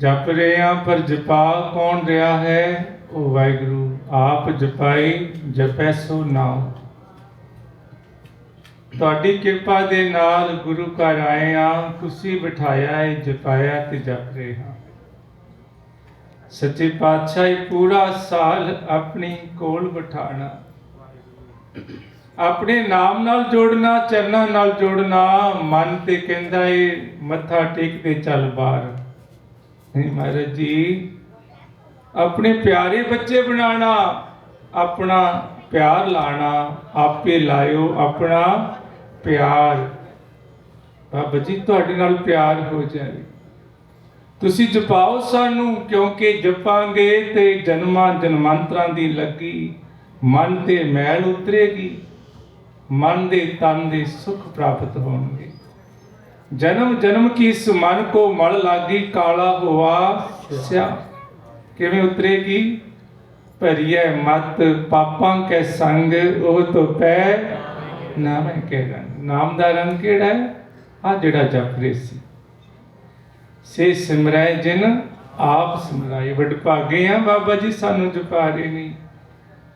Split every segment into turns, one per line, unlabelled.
ਜਪ ਰਹੇ, ਪਰ ਜਪਾ ਕੌਣ ਰਿਹਾ ਹੈ? ਉਹ ਵਾਹਿਗੁਰੂ, ਆਪ ਜਪਾਈ, ਜਪੈ ਸੋ ਨਾਮ ਤੁਹਾਡੀ ਕਿਰਪਾ ਦੇ ਨਾਲ ਗੁਰੂ ਘਰ ਆਏ ਹਾਂ ਤੁਸੀਂ ਬਿਠਾਇਆ ਹੈ ਜਪਾਇਆ ਤੇ ਜਪ ਰਹੇ ਹਾਂ ਸੱਚੇ ਪਾਤਸ਼ਾਹ, ਪੂਰਾ ਸਾਲ ਆਪਣੀ ਕੋਲ ਬਿਠਾਣਾ। ਆਪਣੇ ਨਾਮ ਨਾਲ ਜੋੜਨਾ, ਚਰਨਾਂ ਨਾਲ ਜੋੜਨਾ, ਮਨ ਤੇ ਕਹਿੰਦਾ ਏ, ਮੱਥਾ ਟੇਕ ਤੇ ਚੱਲ ਬਾਹਰ। ਨਹੀਂ ਮਹਾਰਾਜ ਜੀ, ਆਪਣੇ ਪਿਆਰੇ ਬੱਚੇ ਬਣਾਣਾ ਆਪਣਾ ਪਿਆਰ ਲਾਣਾ, ਆਪੇ ਲਾਇਓ ਆਪਣਾ ਪਿਆਰ। ਬਾਬਾ ਜੀ, ਤੁਹਾਡੇ ਨਾਲ ਪਿਆਰ ਹੋ ਜਾਏ ਤੁਸੀਂ ਜਪਾਓ ਸਾਨੂੰ, ਕਿਉਂਕਿ ਜਪਾਂਗੇ ਤੇ ਜਨਮਾਂ ਜਨਮਾਂਤਰਾਂ ਦੀ ਲੱਗੀ। ਮਨ ਤੇ ਮੈਲ ਉਤਰੇਗੀ। ਮਨ ਦੇ ਤਨ ਦੇ ਸੁਖ ਪ੍ਰਾਪਤ ਹੋਣਗੇ। ਜਨਮ ਜਨਮ ਕੀ ਸੁਮਨ ਮਨ ਕੋ ਮਲ ਲਾਗੀ ਕਾਲਾ ਹੋਆ? ਸਿਆ। ਕਿਵੇਂ ਉਤਰੇਗੀ? ਭਰੀਐ ਮਤ ਪਾਪਾਂ ਕੈ ਸੰਗ, ਉਹ ਤੋਂ ਪੈ ਨਾਮ ਕੇ ਰੰਗ ਨਾਮ ਦਾ ਰੰਗ ਕਿਹੜਾ ਹੈ? ਆ ਜਿਹੜਾ ਜਪ ਰਹੇ ਸੀ। ਸੇ ਸਿਮਰੈ ਜਿਨ, ਆਪ ਸਿਮਰਾਏ। ਵਡ ਭਾਗੇ ਆ ਬਾਬਾ ਜੀ, ਸਾਨੂੰ ਜਪਾ ਰਹੇ ਨਹੀਂ।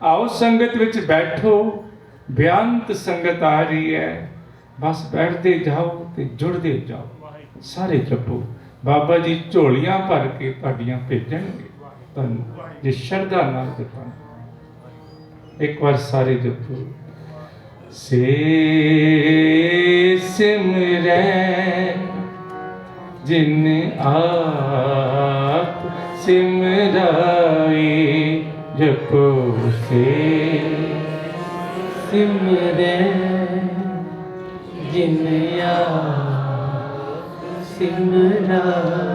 ਆਓ ਸੰਗਤ ਵਿੱਚ ਬੈਠੋ, ਬਿਆੰਤ ਸੰਗਤ ਆ ਰਹੀ ਹੈ। ਬਸ ਬੈਠਦੇ ਜਾਓ। ਤੇ ਜੁੜਦੇ ਜਾਓ। ਸਾਰੇ ਜਪੋ ਬਾਬਾ ਜੀ ਝੋਲੀਆਂ ਭਰ ਕੇ ਤੁਹਾਡੀਆਂ ਭੇਜਣਗੇ। ਤੁਹਾਨੂੰ ਜੇ ਸ਼ਰਧਾ ਨਾਲ ਜਪਾਂ ਇੱਕ ਵਾਰ ਸਾਰੇ ਜਪੋ ਸੇ ਸਿਮਰੈ ਜਿਨ ਆਪ ਸਿਮਰਾਈ ਜਪੋ ਸੇ
ਸਿਮਰੈ tình nơi nào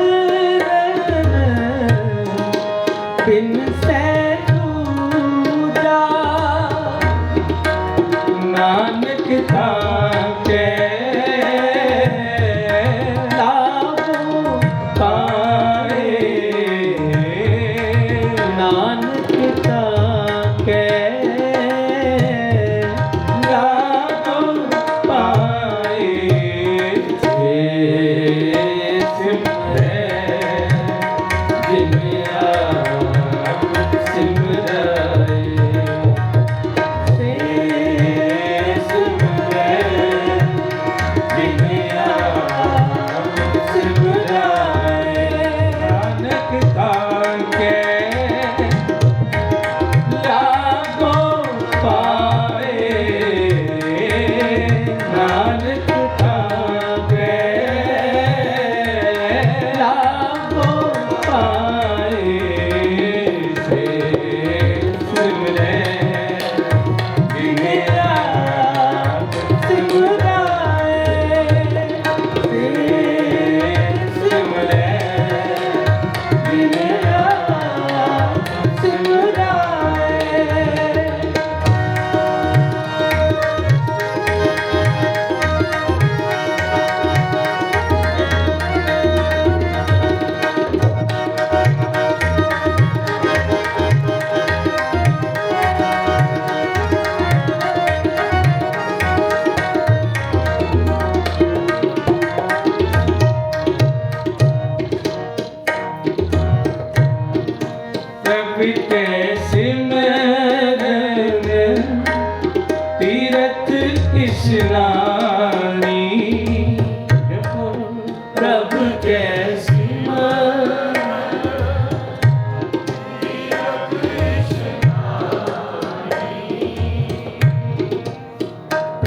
happiness.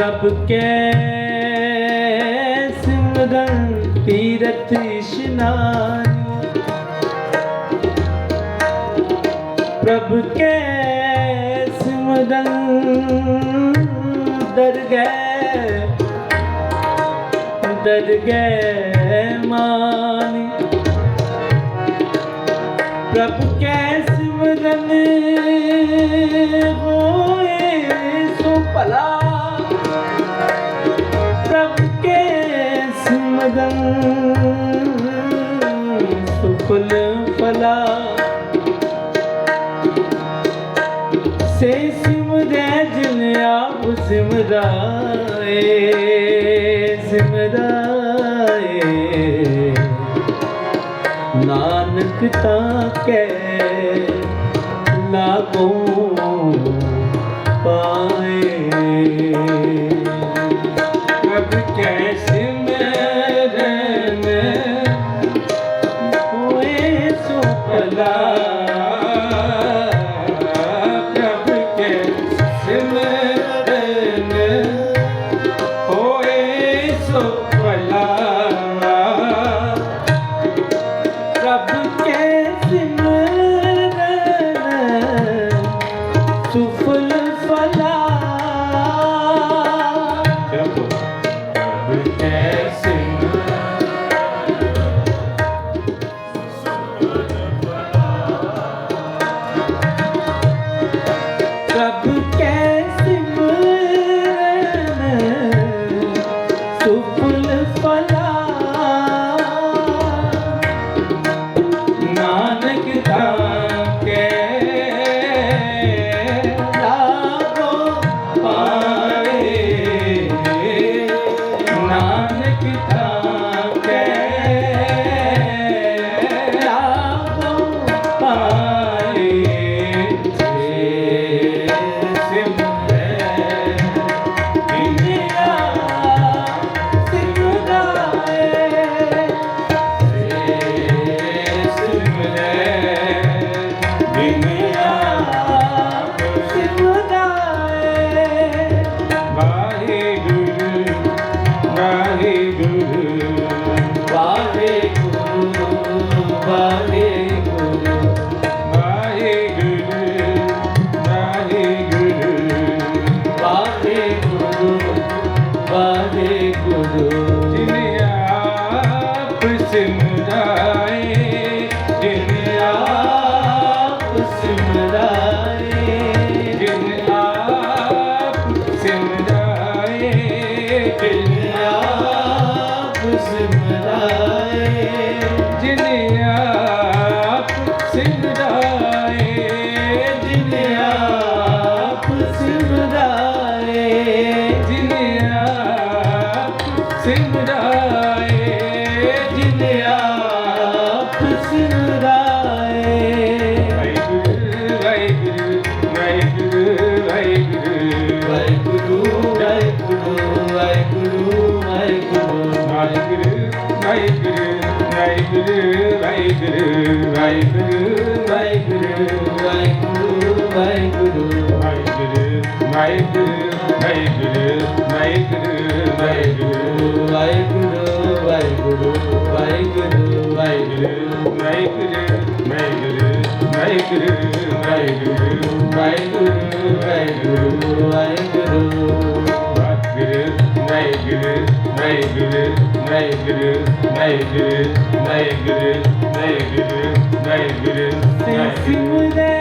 तप के
सिमरन
तीरथ स्नान प्रभु के
सिमरन दरगह
दरगह मान प्रभु के ਸਿਮਰਾਏ ਸਿਮਰਾਏ।
ਨਾਨਕ ਤਾਂ ਕੈ ਲਾਗੋ ਪਾਏ।
ਕਬ ਕੈਸੇ
Yes. ਸਿਮਰਾਏ
ਜਿਨ ਵਾਹਿਗੁਰੂ ਵਾਹਿਗੁਰੂ ਵਾਹਿਗੁਰੂ ਵਾਹਿਗੁਰੂ
ਵਾਹਿਗੁਰੂ ਵਾਹਿਗੁਰੂ ਵਾਹਿਗੁਰੂ ਵਾਹਿਗੁਰੂ
ਵਾਹਿਗੁਰੂ ਵਾਹਿਗੁਰੂ ਵਾਹਿਗੁਰੂ ਵਾਹਿਗੁਰੂ ਵਾਹਿਗੁਰੂ
ਵਾਹਿਗੁਰੂ ਵਾਹਿਗੁਰੂ ਵਾਹਿਗੁਰੂ
ਵਾਹਿਗੁਰੂ ਵਾਹਿਗੁਰੂ ਸਿਮਰੇ